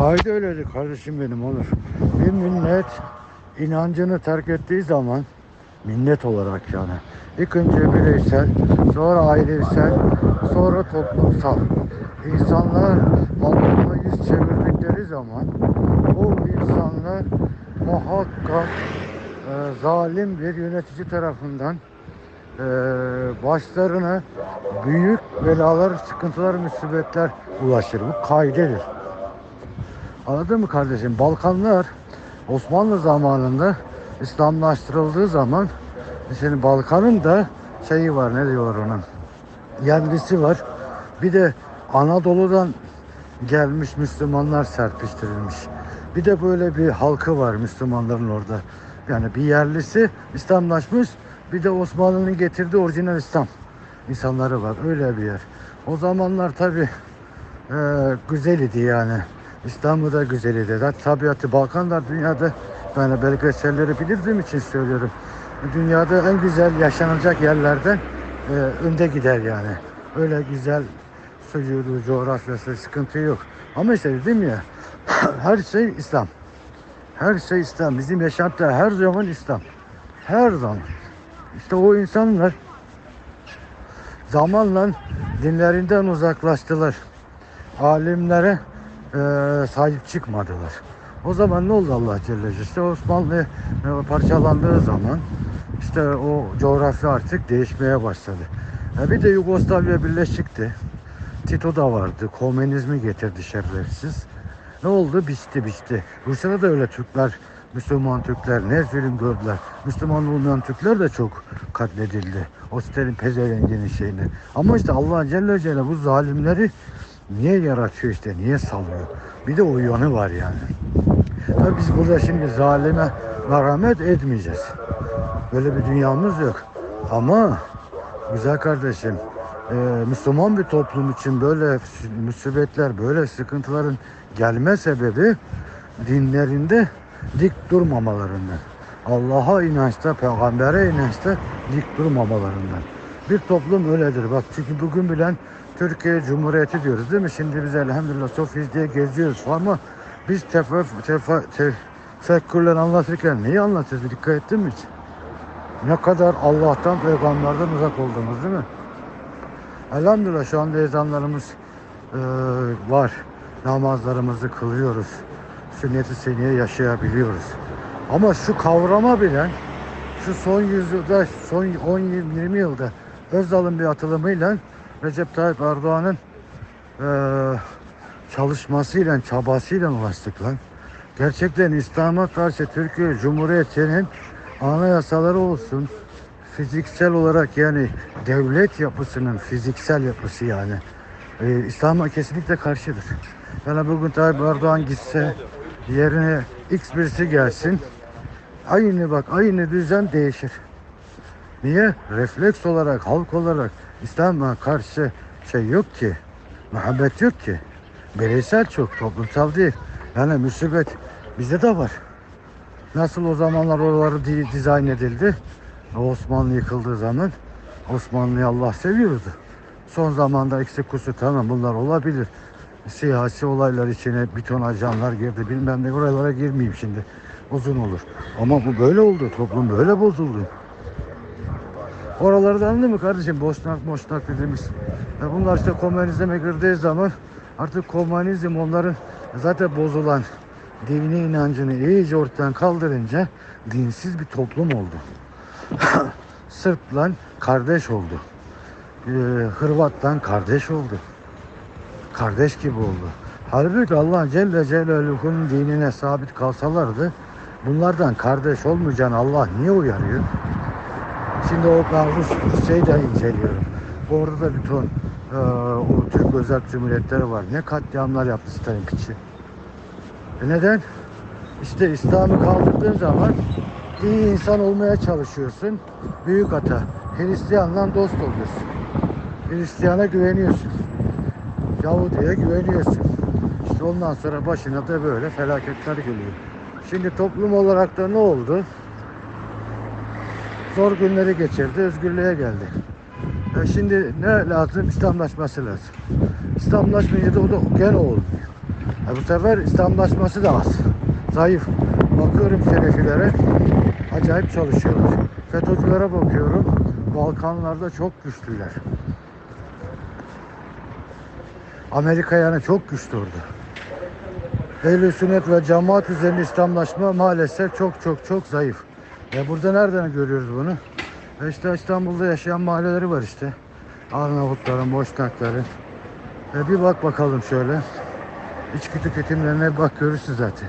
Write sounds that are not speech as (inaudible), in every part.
Kaide öyledir kardeşim benim olur. Bir millet inancını terk ettiği zaman minnet olarak yani. İlk önce bireysel, sonra ailesel, sonra toplumsal. İnsanlar Allah'a yüz çevirdikleri zaman o insanlar muhakkak e, zalim bir yönetici tarafından e, başlarına büyük belalar, sıkıntılar, musibetler ulaşır. Bu kaidedir. Anladın mı kardeşim? Balkanlar Osmanlı zamanında İslamlaştırıldığı zaman şimdi Balkan'ın da şeyi var ne diyorlar onun yerlisi var. Bir de Anadolu'dan gelmiş Müslümanlar serpiştirilmiş. Bir de böyle bir halkı var Müslümanların orada. Yani bir yerlisi İslamlaşmış bir de Osmanlı'nın getirdiği orijinal İslam insanları var. Öyle bir yer. O zamanlar tabi güzel idi yani. İstanbul da güzel idi. Zaten tabiatı Balkanlar dünyada yani belgeselleri bildiğim için söylüyorum. Dünyada en güzel yaşanacak yerlerden e, önde gider yani. Öyle güzel suyuydu, coğrafyası sıkıntı yok. Ama işte dedim ya (coughs) her şey İslam. Her şey İslam. Bizim yaşantıda her zaman İslam. Her zaman. İşte o insanlar zamanla dinlerinden uzaklaştılar. Alimlere e, sahip çıkmadılar. O zaman ne oldu Allah Celle? İşte Osmanlı e, parçalandığı zaman işte o coğrafya artık değişmeye başladı. E, bir de Yugoslavya birleşikti. Tito da vardı. Komünizmi getirdi şerefsiz. Ne oldu? Biçti biçti. Rusya'da da öyle Türkler, Müslüman Türkler ne gördüler. Müslüman olmayan Türkler de çok katledildi. O sitenin pezevenginin şeyini. Ama işte Allah Celle Celle bu zalimleri niye yaratıyor işte, niye salıyor? Bir de o yanı var yani. Tabii biz burada şimdi zalime merhamet etmeyeceğiz. Böyle bir dünyamız yok. Ama güzel kardeşim, e, Müslüman bir toplum için böyle musibetler, böyle sıkıntıların gelme sebebi dinlerinde dik durmamalarından. Allah'a inançta, peygambere inançta dik durmamalarından. Bir toplum öyledir. Bak çünkü bugün bilen Türkiye Cumhuriyeti diyoruz değil mi? Şimdi biz elhamdülillah Sofiyiz diye geziyoruz ama biz tefa, tefa, te, tefekkürle anlatırken neyi anlatıyoruz? Dikkat ettin mi hiç? Ne kadar Allah'tan, peygamberden uzak olduğumuz değil mi? Elhamdülillah şu anda ezanlarımız e, var. Namazlarımızı kılıyoruz. Sünnet-i seniye yaşayabiliyoruz. Ama şu kavrama bilen, şu son yüzyılda, son 10-20 yılda Özal'ın bir atılımıyla Recep Tayyip Erdoğan'ın e, çalışmasıyla, çabasıyla ulaştık lan. Gerçekten İslam'a karşı Türkiye Cumhuriyeti'nin anayasaları olsun, fiziksel olarak yani devlet yapısının fiziksel yapısı yani e, İslam'a kesinlikle karşıdır. Yani bugün Tayyip Erdoğan gitse yerine X birisi gelsin aynı bak aynı düzen değişir. Niye? Refleks olarak, halk olarak İslam'a karşı şey yok ki. Muhabbet yok ki. Bireysel çok, toplumsal değil. Yani musibet bizde de var. Nasıl o zamanlar oraları di- dizayn edildi? Osmanlı yıkıldığı zaman Osmanlı'yı Allah seviyordu. Son zamanda eksik kusur tamam bunlar olabilir. Siyasi olaylar içine bir ton ajanlar girdi bilmem ne oralara girmeyeyim şimdi. Uzun olur. Ama bu böyle oldu. Toplum böyle bozuldu. Oraları da anladın kardeşim? Boşnak boşnak dediğimiz. Bunlar işte komünizme girdiği zaman artık komünizm onların zaten bozulan dini inancını iyice ortadan kaldırınca dinsiz bir toplum oldu. (laughs) Sırpla kardeş oldu. Ee, Hırvat'tan kardeş oldu. Kardeş gibi oldu. Halbuki Allah Celle Celaluhu'nun dinine sabit kalsalardı bunlardan kardeş olmayacağını Allah niye uyarıyor? Şimdi o ben Rus, Rusya'yı da inceliyorum. Orada da bir ton e, o Türk özel cumhuriyetleri var. Ne katliamlar yaptı Stalin piçi. E neden? İşte İslam'ı kaldırdığın zaman iyi insan olmaya çalışıyorsun. Büyük hata. Hristiyanla dost oluyorsun. Hristiyan'a güveniyorsun. Yahudi'ye güveniyorsun. İşte ondan sonra başına da böyle felaketler geliyor. Şimdi toplum olarak da ne oldu? Zor günleri geçirdi, özgürlüğe geldi. E şimdi ne lazım? İslamlaşması lazım. İslamlaşmayınca da o da gene olmuyor. E bu sefer İslamlaşması da az. Zayıf. Bakıyorum şerefilere acayip çalışıyorlar. FETÖ'cülere bakıyorum. Balkanlarda çok güçlüler. Amerika yani çok güçlü orada. Ehl-i sünnet ve cemaat üzerine İslamlaşma maalesef çok çok çok zayıf. Ya burada nereden görüyoruz bunu? E işte İstanbul'da yaşayan mahalleleri var işte. Arnavutların, Boşnakların. E bir bak bakalım şöyle. İçki tüketimlerine bak görürsün zaten.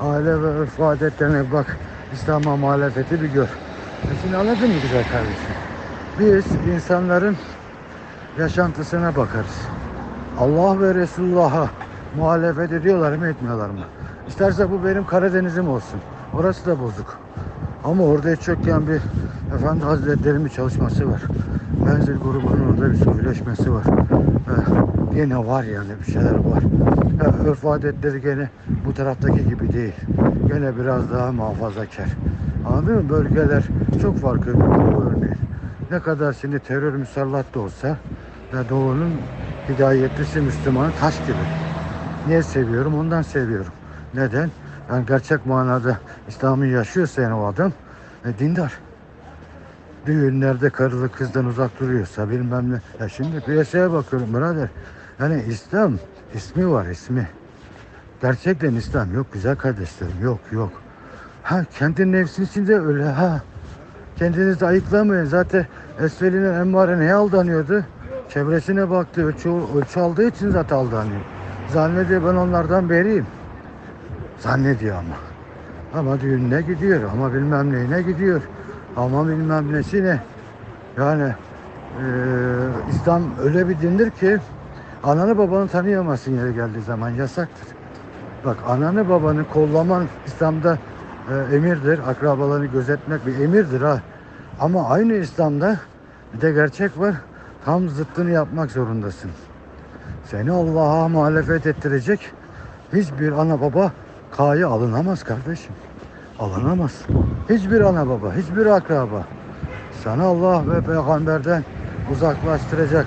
Aile ve örf adetlerine bak. İslam'a muhalefeti bir gör. E şimdi anladın mı güzel kardeşim? Biz insanların yaşantısına bakarız. Allah ve Resulullah'a muhalefet ediyorlar mı etmiyorlar mı? İsterse bu benim Karadeniz'im olsun. Orası da bozuk. Ama orada hiç yokken bir Efendi Hazretleri'nin bir çalışması var. Menzil grubunun orada bir söyleşmesi var. Eh, gene var yani bir şeyler var. Eh, örf adetleri gene bu taraftaki gibi değil. Gene biraz daha muhafazakar. Anladın mı? Bölgeler çok farklı bu örneğin. Ne kadar şimdi terör müsallat da olsa ve doğunun hidayetlisi Müslümanı taş gibi. Niye seviyorum? Ondan seviyorum. Neden? Yani gerçek manada İslam'ı yaşıyorsa yani o adam e, dindar. Düğünlerde karılı kızdan uzak duruyorsa bilmem ne. Ya şimdi piyasaya bakıyorum birader. Yani İslam ismi var ismi. Gerçekten İslam yok güzel kardeşlerim yok yok. Ha kendi nefsin içinde öyle ha. Kendinizi ayıklamayın. Zaten Esvelinin emmare neye aldanıyordu? Çevresine baktı. Ölçü, ölçü aldığı için zaten aldanıyor. Zannediyor ben onlardan beriyim. Zannediyor ama. Ama düğününe gidiyor. Ama bilmem neyine gidiyor. Ama bilmem nesine. Yani eee, İslam öyle bir dindir ki ananı babanı tanıyamazsın yere geldiği zaman yasaktır. Bak ananı babanı kollaman İslam'da e, emirdir. Akrabalarını gözetmek bir emirdir ha. Ama aynı İslam'da bir de gerçek var. Tam zıttını yapmak zorundasın. Seni Allah'a muhalefet ettirecek hiçbir ana baba kayı alınamaz kardeşim. Alınamaz. Hiçbir ana baba, hiçbir akraba. Sana Allah ve peygamberden uzaklaştıracak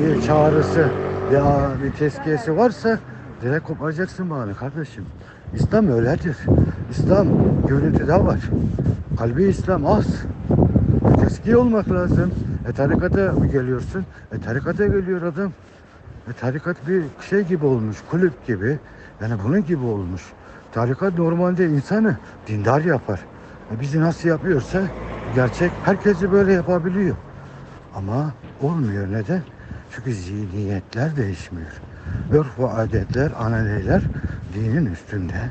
bir çağrısı, bir, bir tezkiyesi varsa direkt koparacaksın bağını kardeşim. İslam öyledir. İslam görüntüde var. Kalbi İslam az. Teskiye olmak lazım. E tarikata geliyorsun? E tarikata geliyor adam. E tarikat bir şey gibi olmuş, kulüp gibi. Yani bunun gibi olmuş. Tarikat normalde insanı dindar yapar. E bizi nasıl yapıyorsa gerçek herkesi böyle yapabiliyor. Ama olmuyor neden? Çünkü zihniyetler değişmiyor. Örf ve adetler, ananeler dinin üstünde.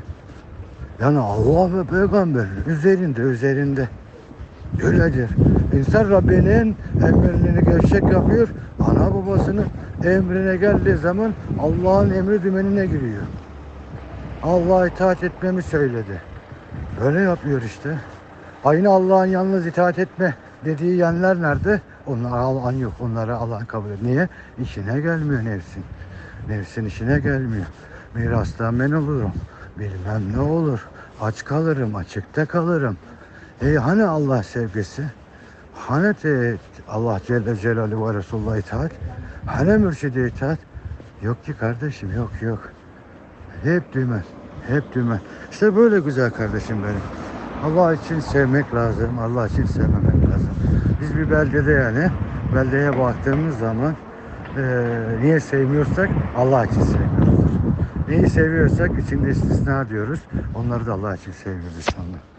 Yani Allah ve peygamberin üzerinde üzerinde. Öyledir. İnsan Rabbinin emrini gevşek yapıyor. Ana babasının emrine geldiği zaman Allah'ın emri dümenine giriyor. Allah'a itaat etmemi söyledi. Böyle yapıyor işte. Aynı Allah'ın yalnız itaat etme dediği yerler nerede? Onlar Allah'ın yok. Onlara Allah'ın kabul ediyor. Niye? İşine gelmiyor nefsin. Nefsin işine gelmiyor. Mirastan ben olurum. Bilmem ne olur. Aç kalırım, açıkta kalırım. E hani Allah sevgisi? Hani te Allah Celle Celaluhu ve Resulullah itaat? Hani mürşide itaat? Yok ki kardeşim yok yok. Hep dümen. Hep dümen. İşte böyle güzel kardeşim benim. Allah için sevmek lazım. Allah için sevmemek lazım. Biz bir beldede yani beldeye baktığımız zaman eee, niye sevmiyorsak Allah için sevmiyoruz. Neyi seviyorsak içinde istisna diyoruz. Onları da Allah için seviyoruz inşallah.